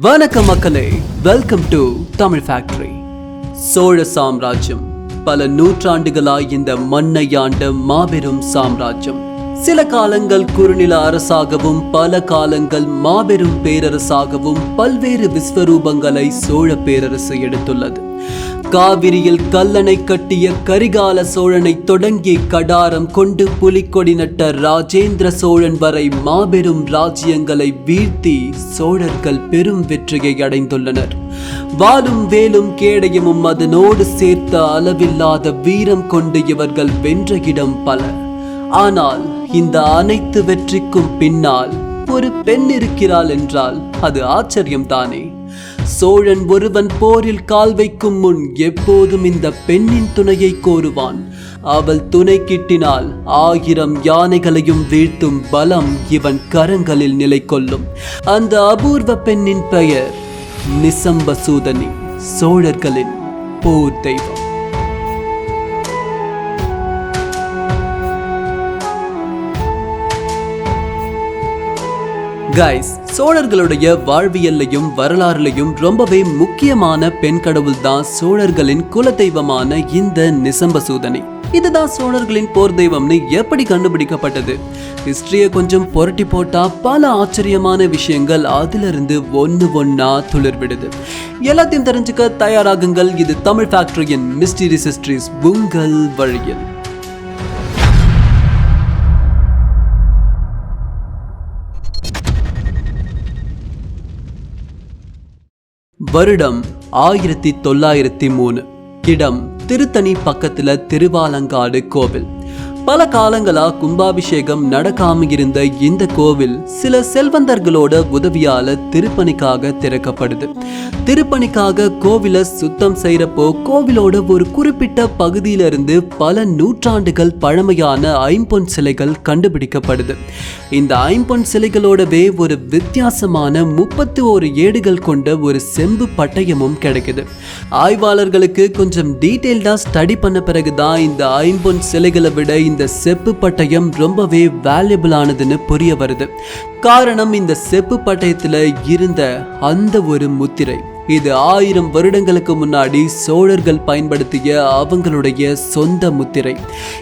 வணக்கம் மக்களே. Welcome to Tamil factory Chola சாம்ராஜ்யம். பல நூற்றாண்டுகளாய் இந்த மண்ணை ஆண்ட மாபெரும் சாம்ராஜ்யம். சில காலங்கள் குறுநில அரசாகவும் பல காலங்கள் மாபெரும் பேரரசாகவும் பல்வேறு விஸ்வரூபங்களை சோழ பேரரசு எடுத்துள்ளது. காவிரியில் கல்லணை கட்டிய கரிகால சோழனை தொடங்கி கடாரம் கொண்டு புலிக்கொடி நட்ட ராஜேந்திர சோழன் வரை மாபெரும் ராஜ்யங்களை வீழ்த்தி சோழர்கள் பெரும் வெற்றியை அடைந்துள்ளனர். வாலும் வேலும் கேடயமும் அதனோடு சேர்த்த அளவில்லாத வீரம் கொண்டு இவர்கள் வென்ற இடம் பல. ஆனால் இந்த அனைத்து வெற்றிக்கும் பின்னால் ஒரு பெண் இருக்கிறாள் என்றால் அது ஆச்சரியம் தானே சோழன் ஒருவன் போரில் கால் வைக்கும் முன் எப்போதும் இந்த பெண்ணின் துணையை கோருவான். அவள் துணை கிட்டினால் ஆயிரம் யானைகளையும் வீழ்த்தும் பலம் இவன் கரங்களில் நிலை கொள்ளும். அந்த அபூர்வ பெண்ணின் பெயர் நிசம்பசூதனி சோழர்களின் போர் தெய்வம். கைஸ் சோழர்களுடைய வாழ்வியல்லையும் வரலாறுலையும் ரொம்பவே முக்கியமான பெண் கடவுள் தான் சோழர்களின் குலதெய்வமான இந்த நிசம்பசூதனி. இதுதான் சோழர்களின் போர் தெய்வம்னு எப்படி கண்டுபிடிக்கப்பட்டது? ஹிஸ்டரியை கொஞ்சம் புரட்டி போட்டா பல ஆச்சரியமான விஷயங்கள் அதிலிருந்து ஒன்று ஒன்னா துளிர் விடுது எல்லாத்தையும் தெரிஞ்சுக்க தயாராகுங்கள். இது தமிழ் ஃபேக்டரியின் மிஸ்டீரியஸ் ஹிஸ்டரிஸ் உங்கள் வழியில். வருடம் ஆயிரத்தி தொள்ளாயிரத்தி மூணு. இடம் திருத்தணி பக்கத்துல திருவாலங்காடு கோவில். பல காலங்களா கும்பாபிஷேகம் நடக்காம இருந்த இந்த கோவில் சில செல்வந்தர்களோட உதவியால திருப்பணிக்காக திறக்கப்படுது. திருப்பணிக்காக கோவிலை சுத்தம் செய்யறப்போ கோவிலோட ஒரு குறிப்பிட்ட பகுதியில இருந்து பல நூற்றாண்டுகள் பழமையான ஐம்பொன் சிலைகள் கண்டுபிடிக்கப்படுது. இந்த ஐம்பொன் சிலைகளோடவே ஒரு வித்தியாசமான முப்பத்தி ஒரு ஏடுகள் கொண்ட ஒரு செம்பு பட்டயமும் கிடைக்குது. ஆய்வாளர்களுக்கு கொஞ்சம் டீட்டெயில்டா ஸ்டடி பண்ண பிறகுதான் இந்த ஐம்பொன் சிலைகளை விட இந்த செப்பு பட்டயம் ரொம்பவே வேல்யூபிளானதுன்னு புரிய வருது. காரணம் இந்த செப்பு பட்டயத்தில் இருந்த அந்த ஒரு முத்திரை. இது ஆயிரம் வருடங்களுக்கு முன்னாடி சோழர்கள் பயன்படுத்திய அவங்களுடைய சொந்த முத்திரை.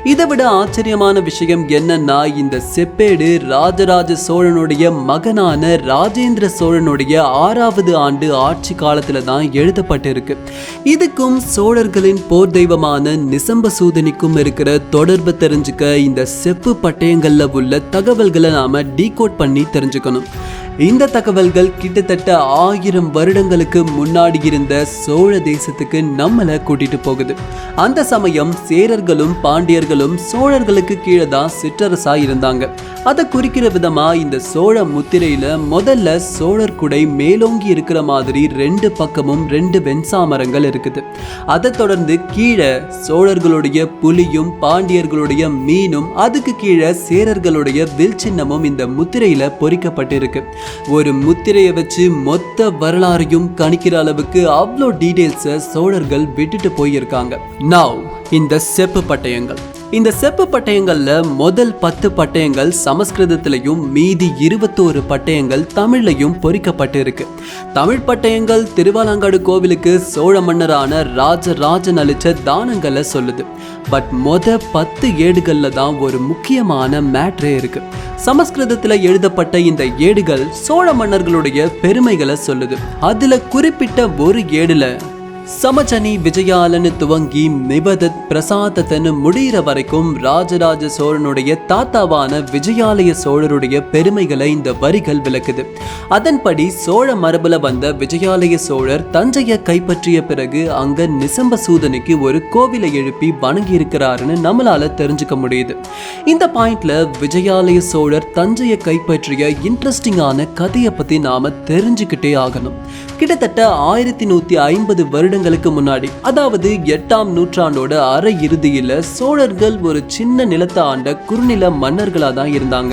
இதை விட ஆச்சரியமான விஷயம் என்னன்னா இந்த செப்பேடு ராஜராஜ சோழனுடைய மகனான ராஜேந்திர சோழனுடைய ஆறாவது ஆண்டு ஆட்சி காலத்துல தான் எழுதப்பட்டிருக்கு. இதுக்கும் சோழர்களின் போர் தெய்வமான நிசம்பசூதனிக்கும் இருக்கிற தொடர்பு தெரிஞ்சுக்க இந்த செப்பு பட்டயங்கள்ல உள்ள தகவல்களை நாம டீகோட் பண்ணி தெரிஞ்சுக்கணும். இந்த தகவல்கள் கிட்டத்தட்ட ஆயிரம் வருடங்களுக்கு முன்னாடி இருந்த சோழ தேசத்துக்கு நம்மளை கூட்டிட்டு போகுது. அந்த சமயம் சேரர்களும் பாண்டியர்களும் சோழர்களுக்கு கீழே தான் சிற்றரசா இருந்தாங்க. அதை குறிக்கிற விதமா இந்த சோழ முத்திரையில முதல்ல சோழர் குடை மேலோங்கி இருக்கிற மாதிரி ரெண்டு பக்கமும் ரெண்டு வெண்சாமரங்கள் இருக்குது. அதை தொடர்ந்து கீழே சோழர்களுடைய புலியும் பாண்டியர்களுடைய மீனும் அதுக்கு கீழே சேரர்களுடைய வில் சின்னமும் இந்த முத்திரையில பொறிக்கப்பட்டிருக்கு. ஒரு முத்திரையை வச்சு மொத்த வரலாறையும் கணிக்கிற அளவுக்கு அவ்வளோ டீடைல்ஸை சோழர்கள் விட்டுட்டு போயிருக்காங்க. நாவ் இந்த செப்பு பட்டயங்கள். இந்த செப்பு பட்டயங்கள்ல முதல் பத்து பட்டயங்கள் சமஸ்கிருதத்திலையும் மீதி இருபத்தோரு பட்டயங்கள் தமிழ்லையும் பொறிக்கப்பட்டு இருக்கு தமிழ் பட்டயங்கள் திருவாலங்காடு கோவிலுக்கு சோழ மன்னரான ராஜராஜன் அளிச்ச தானங்களை சொல்லுது. பட் மொத பத்து ஏடுகள்ல தான் ஒரு முக்கியமான மேட்ரே இருக்கு. சமஸ்கிருதத்தில் எழுதப்பட்ட இந்த ஏடுகள் சோழ மன்னர்களுடைய பெருமைகளை சொல்லுது. அதுல குறிப்பிட்ட ஒரு ஏடுல சமச்சனி விஜயாலனு துவங்கி நிபதத் பிரசாதத்தன்னு முடிகிற வரைக்கும் ராஜராஜ சோழனுடைய தாத்தாவான விஜயாலய சோழருடைய பெருமைகளை இந்த வரிகள் விளக்குது. அதன்படி சோழ மரபுல வந்த விஜயாலய சோழர் தஞ்சையை கைப்பற்றிய பிறகு அங்க நிசம்பசூதனுக்கு ஒரு கோவிலை எழுப்பி வணங்கி இருக்கிறாருன்னு நம்மளால தெரிஞ்சுக்க முடியுது. இந்த பாயிண்ட்ல விஜயாலய சோழர் தஞ்சையை கைப்பற்றிய இன்ட்ரெஸ்டிங்கான கதையை பத்தி நாம தெரிஞ்சுக்கிட்டே ஆகணும். கிட்டத்தட்ட ஆயிரத்தி நூத்தி ஐம்பது வருடங்களுக்கு முன்னாடி அதாவது எட்டாம் நூற்றாண்டோட அரை இறுதியில சோழர்கள் ஒரு சின்ன நிலத்தை ஆண்ட குறுநில மன்னர்களா தான் இருந்தாங்க.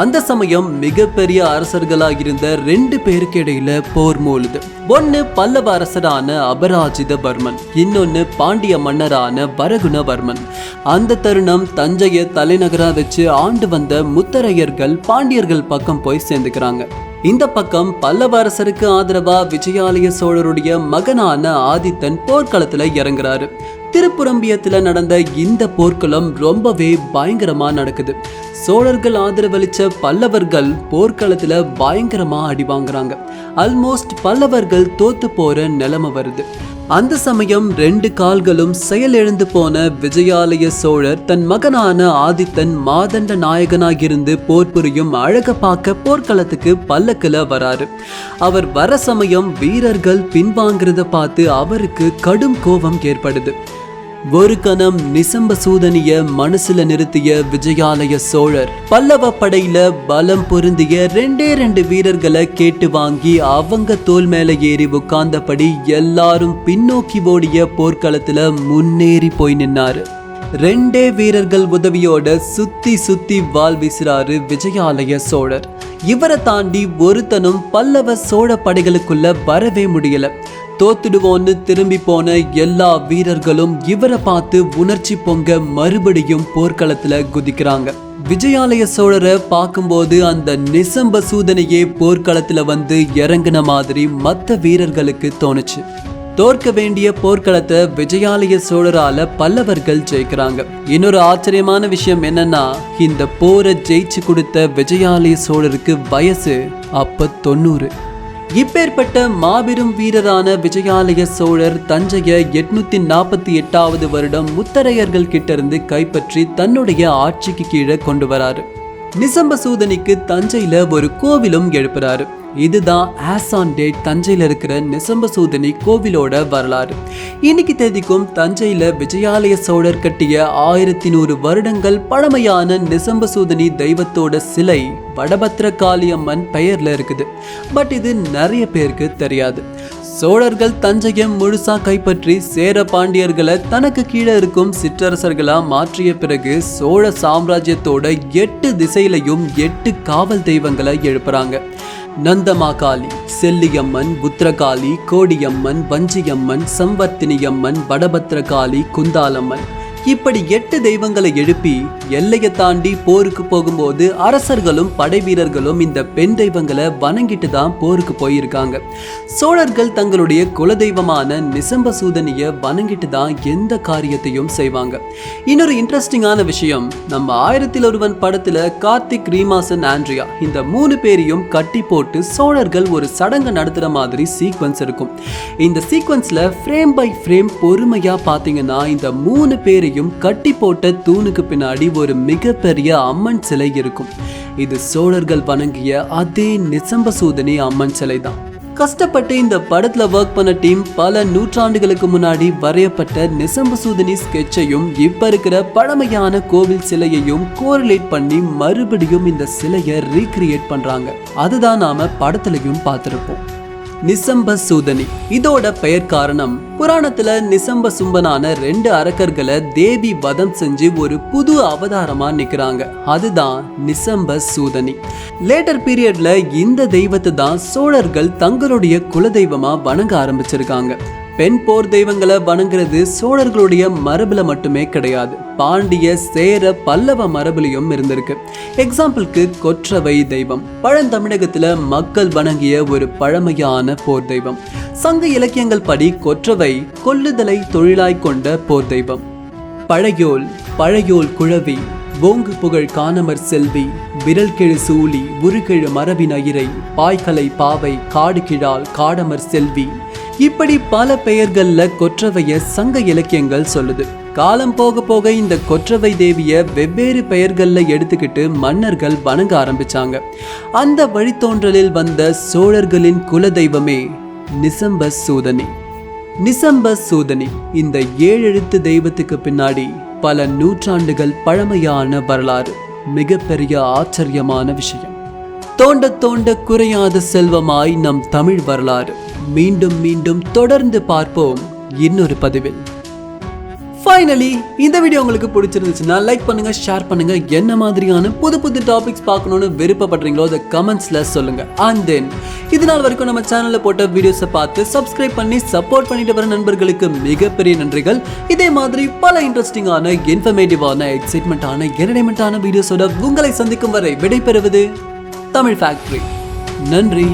அந்த சமயம் மிகப்பெரிய அரசர்களா இருந்த ரெண்டு பேருக்கு இடையில போர் மூழுது ஒன்னு பல்லவ அரசரான அபராஜித வர்மன் இன்னொன்னு பாண்டிய மன்னரான வரகுணவர்மன். அந்த தருணம் தஞ்சையை தலைநகரா வச்சு ஆண்டு வந்த முத்தரையர்கள் பாண்டியர்கள் பக்கம் போய் சேர்ந்துக்கிறாங்க. இந்த பக்கம் பல்லவ அரசருக்கு ஆதரவா விஜயாலய சோழருடைய மகனான ஆதித்தன் போர்க்களத்துல இறங்குறாரு. திருப்புரம்பியத்துல நடந்த இந்த போர்க்களம் ரொம்பவே பயங்கரமா நடக்குது. சோழர்கள் ஆதரவளிச்ச பல்லவர்கள் போர்க்களத்துல பயங்கரமா அடி வாங்குறாங்க. ஆல்மோஸ்ட் பல்லவர்கள் தோத்து போற நிலைமை வருது. அந்த சமயம் ரெண்டு கால்களும் செயலிழந்து போன விஜயாலய சோழர் தன் மகனான ஆதித்தன் மாதண்ட நாயகனாகிருந்து போர் புரியும் அழக பார்க்க போர்க்களத்துக்கு பல்லக்கில் வராரு. அவர் வர சமயம் வீரர்கள் பின்வாங்கிறத பார்த்து அவருக்கு கடும் கோபம் ஏற்படுது. ஒரு கணம் நிசம்ப சூதனிய மனசுல நிறுத்திய விஜயாலய சோழர் பல்லவ படையில பலம் பொருந்திய ரெண்டே ரெண்டு வீரர்களை கேட்டு வாங்கி அவங்க தோல் மேல ஏறி உட்கார்ந்தபடி எல்லாரும் பின்னோக்கி ஓடிய போர்க்களத்துல முன்னேறி போய் நின்னாரு. ரெண்டே வீரர்கள் உதவியோட சுத்தி சுத்தி வாள் வீசுறாரு விஜயாலய சோழர். இவரை தாண்டி ஒருத்தனும் பல்லவ சோழ படைகளுக்குள்ள வரவே முடியல. தோத்துடுவோன்னு திரும்பி போன எல்லா வீரர்களும் இவரை பார்த்து உணர்ச்சி பொங்க மறுபடியும் போர்க்களத்துல குதிக்கிறாங்க. விஜயாலய சோழரை பார்க்கும்போது அந்த நிசம்ப சூதனையே போர்க்களத்துல வந்து இறங்குன மாதிரி மற்ற வீரர்களுக்கு தோணுச்சு. தோற்க வேண்டிய போர்க்களத்தை விஜயாலய சோழரால பல்லவர்கள் ஜெயிக்கிறாங்க. இன்னொரு ஆச்சரியமான விஷயம் என்னன்னா இந்த போரை ஜெயிச்சு கொடுத்த விஜயாலய சோழருக்கு வயசு அப்ப தொண்ணூறு. இப்பேற்பட்ட மாபெரும் வீரரான விஜயாலய சோழர் தஞ்சைய எட்நூத்தி நாற்பத்தி எட்டாவது வருடம் முத்தரையர்கள் கிட்ட இருந்து கைப்பற்றி தன்னுடைய ஆட்சிக்கு கீழே கொண்டு வராரு. நிசம்பசூதனிக்கு தஞ்சையில ஒரு கோவிலும் எழுப்புறாரு. இதுதான் ஆசான் டேட் தஞ்சையில் இருக்கிற நிசம்பசூதனி கோவிலோட வரலாறு. இன்னைக்கு தேதிக்கும் தஞ்சையில் விஜயாலய சோழர் கட்டிய ஆயிரத்தி நூறு வருடங்கள் பழமையான நிசம்பசூதனி தெய்வத்தோட சிலை வடபத்திரகாளி அம்மன் பெயரில் இருக்குது. பட் இது நிறைய பேருக்கு தெரியாது. சோழர்கள் தஞ்சையை முழுசா கைப்பற்றி சேர பாண்டியர்களை தனக்கு கீழே இருக்கும் சிற்றரசர்களா மாற்றிய பிறகு சோழ சாம்ராஜ்யத்தோட எட்டு திசையிலையும் எட்டு காவல் தெய்வங்களை எழுப்புறாங்க. நந்தமாகாளி செல்லியம்மன் புத்திரகாளி கோடியம்மன் வஞ்சியம்மன் சம்பர்த்தினியம்மன் வடபத்திரகாளி குந்தாலம்மன். இப்படி எட்டு தெய்வங்களை எழுப்பி எல்லையை தாண்டி போருக்கு போகும்போது அரசர்களும் படை வீரர்களும் இந்த பெண் தெய்வங்களை வணங்கிட்டு தான் போருக்கு போயிருக்காங்க. சோழர்கள் தங்களுடைய குலதெய்வமான நிசம்பசூதனிய வணங்கிட்டு தான் எந்த காரியத்தையும் செய்வாங்க. இன்னொரு இன்ட்ரெஸ்டிங்கான விஷயம் நம்ம ஆயிரத்தில் ஒருவன் படத்துல கார்த்திக் ரீமாசன் ஆண்ட்ரியா இந்த மூணு பேரையும் கட்டி போட்டு சோழர்கள் ஒரு சடங்கு நடத்துற மாதிரி சீக்வன்ஸ் இருக்கும். இந்த சீக்வன்ஸ்ல ஃப்ரேம் பை ஃப்ரேம் பொறுமையா பாத்தீங்கன்னா இந்த மூணு பேரையும் கட்டி போட்ட தூணுக்கு பின்னாடி ஒரு மிகப்பெரிய அம்மன் சிலை இருக்கும். இது சோழர்கள் வணங்கிய அதே நிசம்பசூதனி அம்மன் சிலை தான் கஷ்டப்பட்டு இந்த படத்துல ஒர்க் பண்ண டீம் பல நூற்றாண்டுகளுக்கு முன்னாடி வரையப்பட்ட நிசம்பசூதனி ஸ்கெட்சையும் இப்ப இருக்கிற பழமையான கோவில் சிலையையும் கோரிலேட் பண்ணி மறுபடியும் இந்த சிலையை ரீக்ரியேட் பண்றாங்க. அதுதான் நாம படத்துலயும் பார்த்திருப்போம். நிசம்ப சூதனி இதோட பெயர் காரணம் புராணத்துல நிசம்ப சும்பனான ரெண்டு அரக்கர்களை தேவி வதம் செஞ்சு ஒரு புது அவதாரமா நிக்கிறாங்க. அதுதான் நிசம்ப சூதனி லேட்டர் பீரியட்ல இந்த தெய்வத்தை தான் சோழர்கள் தங்களுடைய குலதெய்வமா வணங்க ஆரம்பிச்சிருக்காங்க. பெண் போர் தெய்வங்களை வணங்குறது சோழர்களுடைய மரபில் மட்டுமே கிடையாது. பாண்டிய சேர பல்லவ மரபுலையும் இருந்திருக்கு. எக்ஸாம்பிளுக்கு கொற்றவை தெய்வம். பழந்தமிழகத்தில் மக்கள் வணங்கிய ஒரு பழமையான போர் தெய்வம். சங்க இலக்கியங்கள் படி கொற்றவை கொல்லுதலை தொழிலாய் கொண்ட போர் தெய்வம். பழையோல் பழையோல் குழவி ஓங்கு புகழ் காணமர் செல்வி விரல் கிழு சூழி உருகிழு மரபின் அயிரை பாய்கலை பாவை காடு கிழால் காடமர் செல்வி இப்படி பல பெயர்கள்ல கொற்றவைய சங்க இலக்கியங்கள் சொல்லுது. காலம் போக போக இந்த கொற்றவை தேவிய வெவ்வேறு பெயர்கள்ல எடுத்துக்கிட்டு மன்னர்கள் வணங்க ஆரம்பிச்சாங்க. அந்த வழித்தோன்றலில் வந்த சோழர்களின் குலதெய்வமே நிசம்ப சூதனி நிசம்ப சூதனி இந்த ஏழெழுத்து தெய்வத்துக்கு பின்னாடி பல நூற்றாண்டுகள் பழமையான வரலாறு. மிகப்பெரிய ஆச்சரியமான விஷயம். தோண்ட தோண்ட குறையாத செல்வமாய் நம் தமிழ் வரலாறு. மீண்டும் மீண்டும் தொடர்ந்து பார்ப்போம் இன்னொரு பதிவில். ஃபைனலி இந்த வீடியோ உங்களுக்கு பிடிச்சிருந்துச்சுன்னா லைக் பண்ணுங்க ஷேர் பண்ணுங்க. என்ன மாதிரியான புது புது டாபிக்ஸ் பார்க்கணும்னு விருப்பப்படுறீங்களோ அதை கமெண்ட்ஸில் சொல்லுங்க. அண்ட் தென் இது நாள் வரைக்கும் நம்ம சேனலில் போட்ட வீடியோஸை பார்த்து சப்ஸ்கிரைப் பண்ணி சப்போர்ட் பண்ணிட்டு வர நண்பர்களுக்கு மிகப்பெரிய நன்றிகள். இதே மாதிரி பல இன்ட்ரெஸ்டிங்கான இன்ஃபர்மேட்டிவான எக்ஸைட்மெண்ட்டான என்டர்டைன்மெண்ட்டான வீடியோஸோட உங்களை சந்திக்கும் வரை விடைபெறுவது தமிழ் ஃபேக்ட்ரி நன்றி.